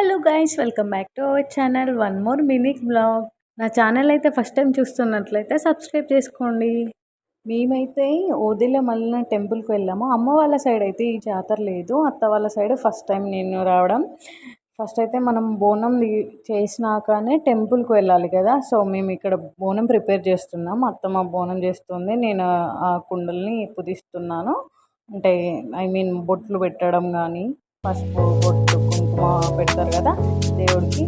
Hello guys welcome back to our channel one more mini blog నా channel అయితే first time చూస్తున్నట్లయితే subscribe చేసుకోండి. మేమైతే ఓదిల మల్లిన టెంపుల్కి వెళ్ళాము. అమ్మ వాళ్ళ సైడ్ అయితే ఈ జాతర లేదు. అత్త వాళ్ళ సైడ్ ఫస్ట్ టైం నేను రావడం. ఫస్ట్ అయితే మనం బోనం చేసినాకనే టెంపుల్కి వెళ్ళాలి కదా. సో మేము ఇక్కడ బోనం ప్రిపేర్ చేస్తున్నాం. అత్తమ్మ బోనం చేస్తుంది. నేను ఆ కుండల్ని పుదిస్తున్నాను అంటే ఐ మీన్ బొట్లు పెట్టడం కానీ పసుపు బొట్టు పెడతారు కదా దేవుడికి.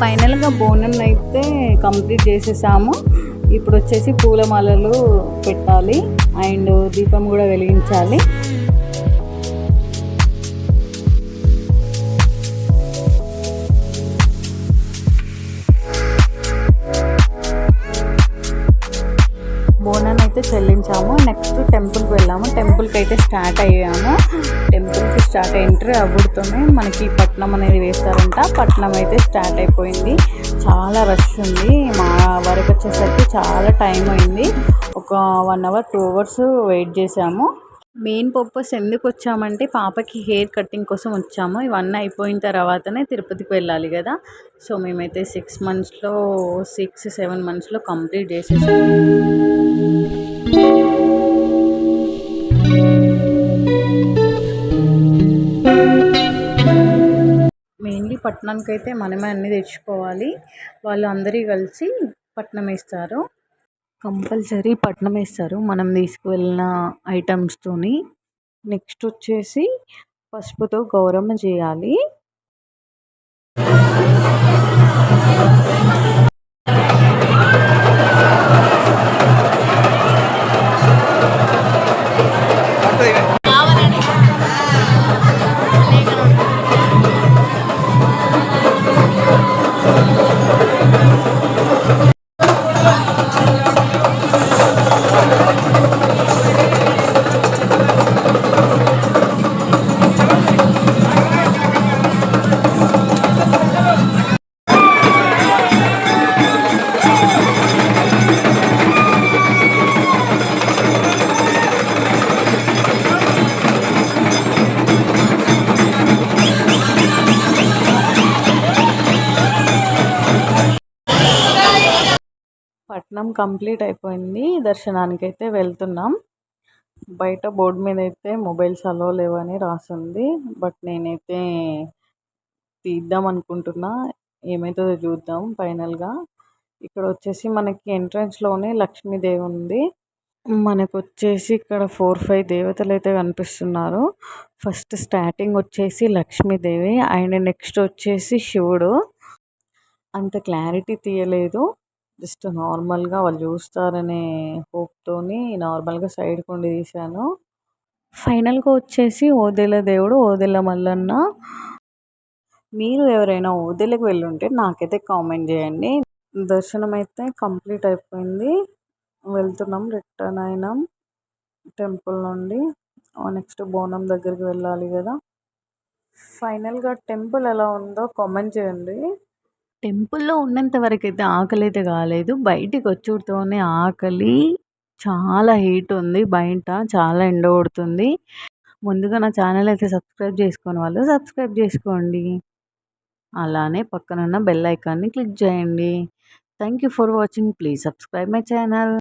ఫైనల్గా బోనం అయితే కంప్లీట్ చేసేసాము. ఇప్పుడు వచ్చేసి పూలమాలలు పెట్టాలి. అండ్ దీపం కూడా వెలిగించాలి. అయితే చెల్లించాము. నెక్స్ట్ టెంపుల్కి వెళ్ళాము. టెంపుల్కి అయితే స్టార్ట్ అయ్యాము. టెంపుల్కి స్టార్ట్ ఎంట్రీ అవ్వడుతోనే మనకి పట్నం అనేది వేస్తారంట. పట్నం అయితే స్టార్ట్ అయిపోయింది. చాలా రష్ ఉంది. మా వరకు వచ్చేసరికి చాలా టైం అయింది. ఒక one hour two hours wait చేసాము. మెయిన్ పర్పస్ ఎందుకు వచ్చామంటే పాపకి హెయిర్ కటింగ్ కోసం వచ్చాము. ఇవన్నీ అయిపోయిన తర్వాతనే తిరుపతికి వెళ్ళాలి కదా. సో మేమైతే సిక్స్ మంత్స్లో సిక్స్ సెవెన్ మంత్స్లో కంప్లీట్ చేసేసాము. మెయిన్లీ పట్టణానికి అయితే మనమే అన్నీ తెచ్చుకోవాలి. వాళ్ళు అందరి కలిసి పట్నం వేస్తారు కంపల్సరీ పట్నం వేస్తారు మనం తీసుకువెళ్ళిన ఐటమ్స్తోని నెక్స్ట్ వచ్చేసి పసుపుతో గౌరమ్మ చేయాలి. పట్నం కంప్లీట్ అయిపోయింది. దర్శనానికి అయితే వెళ్తున్నాం. బయట బోర్డు మీద అయితే మొబైల్స్ అలో లేవని రాసింది. బట్ నేనైతే తీద్దాం అనుకుంటున్నా. ఏమవుతుందో చూద్దాం ఫైనల్గా. ఇక్కడ వచ్చేసి మనకి ఎంట్రన్స్లోనే లక్ష్మీదేవి ఉంది. మనకు వచ్చేసి ఇక్కడ ఫోర్ ఫైవ్ దేవతలు అయితే కనిపిస్తున్నారు. ఫస్ట్ స్టార్టింగ్ వచ్చేసి లక్ష్మీదేవి అండ్ నెక్స్ట్ వచ్చేసి శివుడు. అంత క్లారిటీ తీయలేదు. జస్ట్ నార్మల్గా వాళ్ళు చూస్తారనే హోప్తోని నార్మల్గా సైడ్ కొండి తీశాను. ఫైనల్గా వచ్చేసి ఓదెల దేవుడు ఓదెల మల్లన్న. మీరు ఎవరైనా ఓదెలకు వెళ్ళుంటే నాకైతే కామెంట్ చేయండి. దర్శనం అయితే కంప్లీట్ అయిపోయింది. వెళ్తున్నాం రిటర్న్ అయినాం టెంపుల్ నుండి. నెక్స్ట్ బోనం దగ్గరికి వెళ్ళాలి కదా. ఫైనల్గా టెంపుల్ ఎలా ఉందో కామెంట్ చేయండి. టెంపుల్లో ఉన్నంత వరకు అయితే ఆకలి అయితే కాలేదు. బయటికి వచ్చుడుతోనే ఆకలి చాలా హీట్ ఉంది బయట చాలా ఎండ కొడుతుంది. ముందుగా నా ఛానల్ అయితే సబ్స్క్రైబ్ చేసుకొని వాళ్ళు సబ్స్క్రైబ్ చేసుకోండి. అలానే పక్కనున్న బెల్ ఐకాన్ని క్లిక్ చేయండి. Thank you for watching. Please subscribe my channel.